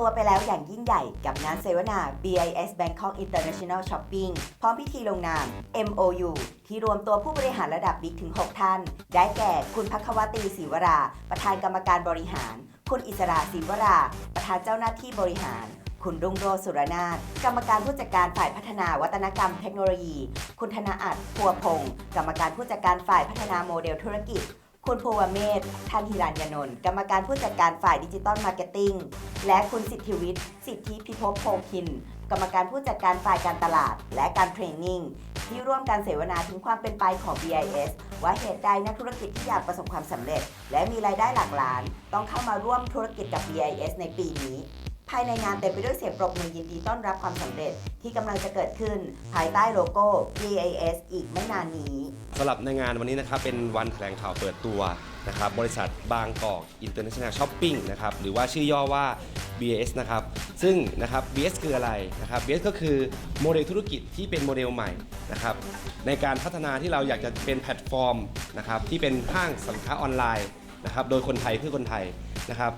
ตัวไปแล้วอย่างยิ่งใหญ่กับงานเสวนา BIS Bangkok International Shopping พร้อมพิธีลงนาม MOU ที่รวมตัวผู้บริหารระดับบิ๊กถึง 6 ท่าน ได้แก่คุณพักวตีศรีวรา ประธานกรรมการบริหาร คุณอิสระศรีวรา ประธานเจ้าหน้าที่บริหารคุณรุ่งโรจน์สุรนาถกรรมการผู้จัดการฝ่ายพัฒนาวัฒนกรรมเทคโนโลยี คุณธนาอัดพัวพงศ์กรรมการผู้จัดการฝ่ายพัฒนาโมเดลธุรกิจ คุณภูวเมธท่านฮิรัญญนนท์กรรมการผู้จัดการฝ่ายดิจิตอลมาร์เก็ตติ้ง และคุณสิทธิวิทย์ สิทธิพิภพโพคิน กรรมการผู้จัดการฝ่ายการตลาด และการเทรนนิ่ง ที่ร่วมการเสวนาถึงความเป็นไปของ BIS ว่าเหตุใดนักธุรกิจที่อยากประสบความสำเร็จ และมีรายได้หลักล้าน ต้องเข้ามาร่วมธุรกิจกับ BIS ในปีนี้ ภายในงานเต็มไปด้วยเสียงปรบมือยินดีต้อนรับความสำเร็จที่กำลังจะเกิดขึ้นภายใต้โลโก้ BIS อีกไม่นานนี้สำหรับในงานวันนี้นะครับเป็นวันแถลงข่าวเปิดตัวนะครับบริษัทบางกอกอินเตอร์เนชั่นแนลช้อปปิ้งนะครับหรือว่าชื่อย่อว่า BAS นะครับซึ่งนะครับ BS คืออะไรนะครับ BS ก็คือโมเดลธุรกิจที่เป็นโมเดลใหม่นะครับในการพัฒนาที่เราอยากจะเป็นแพลตฟอร์มนะครับที่เป็นห้างสินค้าออนไลน์นะครับโดยคนไทยเพื่อคนไทยนะครับ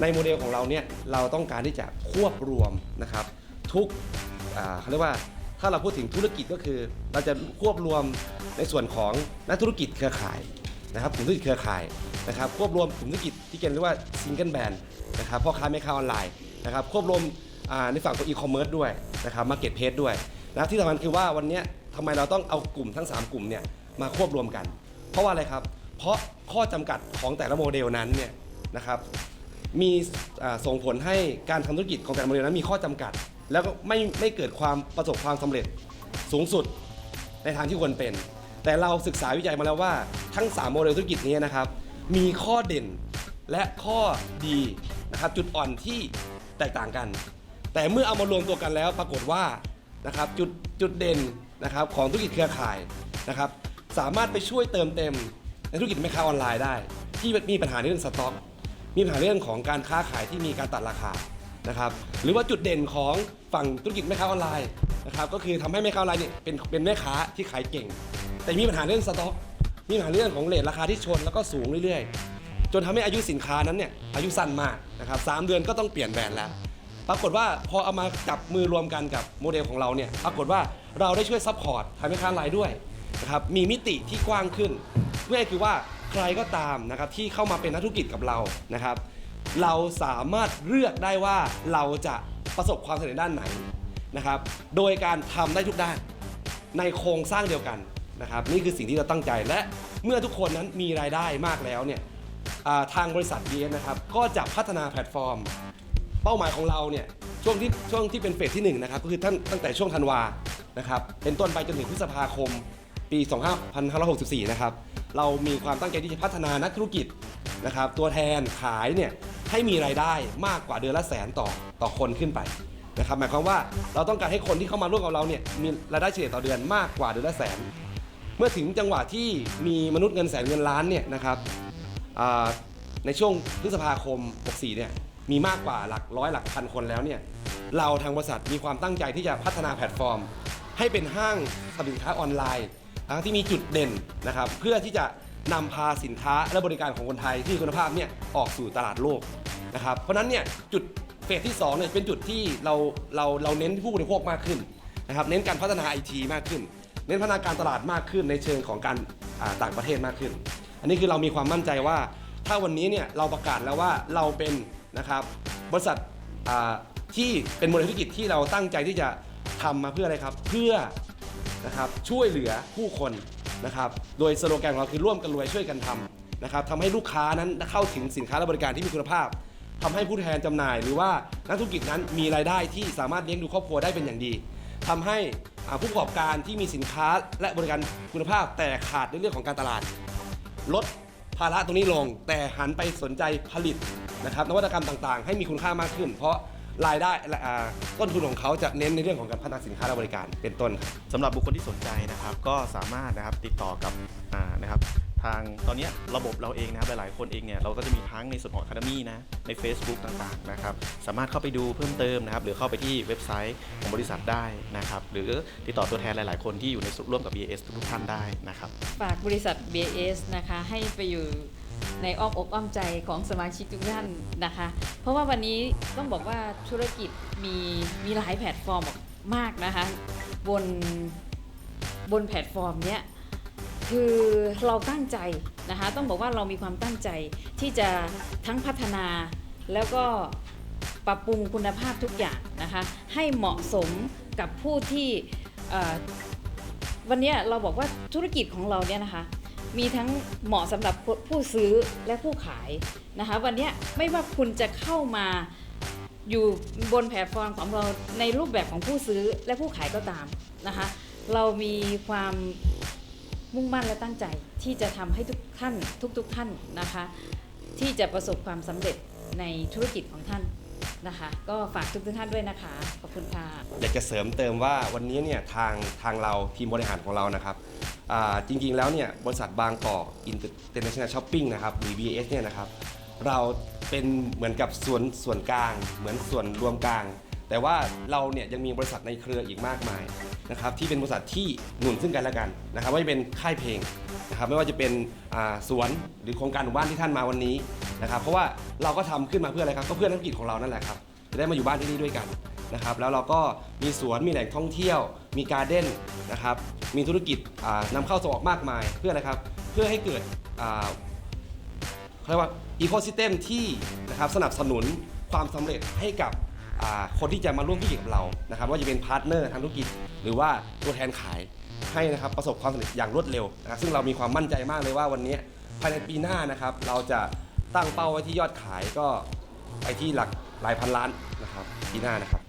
ในโมเดลของเราเนี่ยเราต้องการที่จะควบรวมนะครับทุกเขาเรียกว่าถ้าเราพูดถึงธุรกิจก็คือ เราจะควบรวมในส่วนของนักธุรกิจเครือข่ายนะครับกลุ่มธุรกิจเครือข่ายนะครับควบรวมกลุ่มธุรกิจที่เรียกว่าซิงเกิลแบรนด์นะครับพ่อค้าแม่ค้าออนไลน์นะครับควบรวมในฝั่งของอีคอมเมิร์ซด้วยนะครับมาเก็ตเพจด้วยนะที่สำคัญคือว่าวันนี้ทำไมเราต้องเอากลุ่มทั้ง 3 กลุ่มเนี่ยมาควบรวมกัน เพราะว่าอะไรครับ เพราะข้อจำกัดของแต่ละโมเดลนั้นเนี่ยนะครับ มีอ่าส่งผลให้การทำธุรกิจของแต่ละโมเดลนั้นมีข้อจำกัด แล้วก็ไม่ไม่เกิดความประสบความสำเร็จสูงสุดในทางที่ควรเป็น แต่เราศึกษาวิจัยมาแล้วว่าทั้ง 3 โมเดลธุรกิจนี้นะครับ มีข้อเด่นและข้อดีนะครับจุดอ่อนที่แตกต่างกัน แต่เมื่อเอามารวมตัวกันแล้วปรากฏว่านะครับจุดจุดเด่นนะครับของธุรกิจเครือข่ายนะครับสามารถไปช่วยเติมเต็มในธุรกิจแม่ค้าออนไลน์ได้ ที่มีปัญหาในเรื่องสต็อก มีปัญหาเรื่องของการค้าขายที่มีการตัดราคานะครับหรือว่าจุดเด่นของฝั่งธุรกิจแม่ค้าออนไลน์นะครับก็คือทำให้แม่ค้าออนไลน์เนี่ยเป็นเป็นแม่ค้าที่ขายเก่ง แต่มีปัญหาเรื่องสต็อกมีปัญหาเรื่องของเลทราคาที่ชนแล้วก็สูงเรื่อยๆ จนทำให้อายุสินค้านั้นเนี่ยอายุสั้นมากนะครับสามเดือนก็ต้องเปลี่ยนแบรนด์แล้วปรากฏว่าพอเอามาจับมือรวมกันกับโมเดลของเราเนี่ยปรากฏว่าเราได้ช่วยซัพพอร์ตทางแม่ค้าออนไลน์ด้วยนะครับมีมิติที่กว้างขึ้นเพื่อคือว่า ใครก็ตามนะครับที่เข้ามาเป็นนักธุรกิจกับเรานะครับ เราสามารถเลือกได้ว่าเราจะประสบความสำเร็จด้านไหนนะครับ โดยการทำได้ทุกด้านในโครงสร้างเดียวกันนะครับ นี่คือสิ่งที่เราตั้งใจและเมื่อทุกคนนั้นมีรายได้มากแล้วเนี่ยทางบริษัท BS นะครับก็จะพัฒนาแพลตฟอร์ม เป้าหมายของเราเนี่ยช่วงที่ช่วงที่เป็นเฟสที่1นะครับก็คือท่านตั้งแต่ช่วงธันวานะครับเป็นต้นไปจนถึงพฤษภาคมปี 2564 นะครับ เรามีความตั้งใจที่จะพัฒนานักธุรกิจนะครับตัวแทนขายเนี่ยให้มีรายได้มากกว่าเดือนละแสนต่อต่อคนขึ้นไปนะครับหมายความว่าเราต้องการให้คนที่เข้ามาร่วมกับเราเนี่ยมีรายได้เฉลี่ยต่อเดือนมากกว่าเดือนละแสน เมื่อถึงจังหวะที่มีมนุษย์เงินแสนเงินล้านเนี่ยนะครับในช่วงพฤษภาคม 64 เนี่ยมีมากกว่าหลักร้อยหลักพันคนแล้วเนี่ยเราทางบริษัทมีความตั้งใจที่จะพัฒนาแพลตฟอร์ม ให้เป็นห้างสินค้าออนไลน์ ทั้งที่มีจุดเด่นนะครับ เพื่อที่จะนำพาสินค้าและบริการของคนไทยที่มีคุณภาพเนี่ยออกสู่ตลาดโลกนะครับ เพราะฉะนั้นเนี่ยจุดเฟสที่2เนี่ยเป็นจุดที่เราเราเราเน้นผู้บริโภคมากขึ้นนะครับ เน้นการพัฒนาไอทีมากขึ้น เน้นพัฒนาการตลาดมากขึ้นในเชิงของการต่างประเทศมากขึ้น อันนี้คือเรามีความมั่นใจว่า ถ้าวันนี้เนี่ยเราประกาศแล้วว่าเราเป็นนะครับบริษัทที่เป็นโมเดลธุรกิจที่เราตั้งใจที่จะทำมาเพื่ออะไรครับ เพื่อ นะครับช่วยเหลือผู้คนนะครับโดยสโลแกนของเราคือร่วมกันรวยช่วยกันทำนะครับทำให้ลูกค้านั้นเข้าถึงสินค้าและบริการที่มีคุณภาพทำให้ผู้แทนจำหน่าย หรือว่านักธุรกิจนั้นมีรายได้ที่สามารถเลี้ยงดูครอบครัวได้เป็นอย่างดีทำให้ผู้ประกอบการที่มีสินค้าและบริการคุณภาพ แต่ขาดในเรื่องของการตลาด ลดภาระตรงนี้ลง แต่หันไปสนใจผลิตนะครับนวัตกรรมต่างๆ ให้มีคุณค่ามากขึ้น เพราะ รายได้และอ่าต้นทุนของเขาจะเน้นในเรื่องของการพัฒนาสินค้าและบริการเป็นต้นครับ สำหรับบุคคลที่สนใจนะครับ ก็สามารถนะครับติดต่อกับอ่านะครับ ทางตอนนี้ระบบเราเองนะครับหลายๆคนเองเนี่ยเราก็จะมีทั้งในส่วนของ Academy นะใน Facebook ต่างๆนะครับสามารถเข้าไปดูเพิ่มเติมนะครับหรือเข้าไปที่เว็บไซต์ของบริษัทได้นะครับหรือติดต่อตัวแทนหลายๆ คนที่อยู่ในส่วนร่วมกับ BAS ทุกท่านได้นะครับฝากบริษัท BAS นะคะให้ไปอยู่ในอ้อมอกอ้อมใจของสมาชิกทุกท่านนะคะ เพราะว่าวันนี้ต้องบอกว่าธุรกิจมีมีหลายแพลตฟอร์มมากนะคะ บนบนแพลตฟอร์มเนี้ย คือเราตั้งใจนะคะต้องบอกว่าเรามีความตั้งใจที่จะทั้งพัฒนาแล้วก็ปรับปรุงคุณภาพทุกอย่างนะคะให้เหมาะสมกับผู้ที่วันนี้เราบอกว่าธุรกิจของเราเนี่ยนะคะมีทั้งเหมาะสำหรับผู้ซื้อและผู้ขายนะคะวันนี้ไม่ว่าคุณจะเข้ามาอยู่บนแพลตฟอร์มของเราในรูปแบบของผู้ซื้อและผู้ขายก็ตามนะคะเรามีความ มุ่งมั่นและตั้งใจที่จะทำให้ทุกท่านทุกๆท่านนะคะ ที่จะประสบความสำเร็จในธุรกิจของท่านนะคะก็ฝากทุกๆท่านด้วยนะคะ ขอบคุณค่ะ อยากจะเสริมเติมว่าวันนี้เนี่ยทางทางเราทีมบริหารของเรานะครับจริงๆแล้วเนี่ยบริษัทบางกอกอินเตอร์เนชั่นแนลช้อปปิ้งนะครับหรือ BS เนี่ยนะครับเราเป็นเหมือนกับส่วนส่วนกลาง เหมือนส่วนรวมกลาง แต่ว่าเราเนี่ยยังมีบริษัทในเครืออีกมากมายนะครับที่เป็นบริษัทที่หนุนซึ่งกันและกันนะครับไม่ว่าจะเป็นค่ายเพลงนะครับไม่ว่าจะเป็นสวนหรือโครงการหมู่บ้านที่ท่านมาวันนี้นะครับเพราะว่าเราก็ทำขึ้นมาเพื่ออะไรครับก็เพื่อธุรกิจของเรานั่นแหละครับจะได้มาอยู่บ้านที่นี่ด้วยกันนะครับแล้วเราก็มีสวนมีแหล่งท่องเที่ยว มีการ์เด้นนะครับมีธุรกิจอ่านำเข้าส่งออกมากมายเพื่ออะไรครับเพื่อให้เกิดอ่าเาเรียกว่าอีโคซิสเต็มที่นะครับสนับสนุนความสำเร็จให้กับ คนที่จะมาร่วมธุรกิจกับเรานะครับว่าจะเป็นพาร์ทเนอร์ทางธุรกิจ หรือว่าตัวแทนขายให้นะครับประสบความสำเร็จอย่างรวดเร็วนะครับซึ่งเรามีความมั่นใจมากเลยว่าวันนี้ภายในปีหน้านะครับเราจะตั้งเป้าไว้ที่ยอดขายก็ไปที่หลักหลายพันล้านนะครับปีหน้านะครับ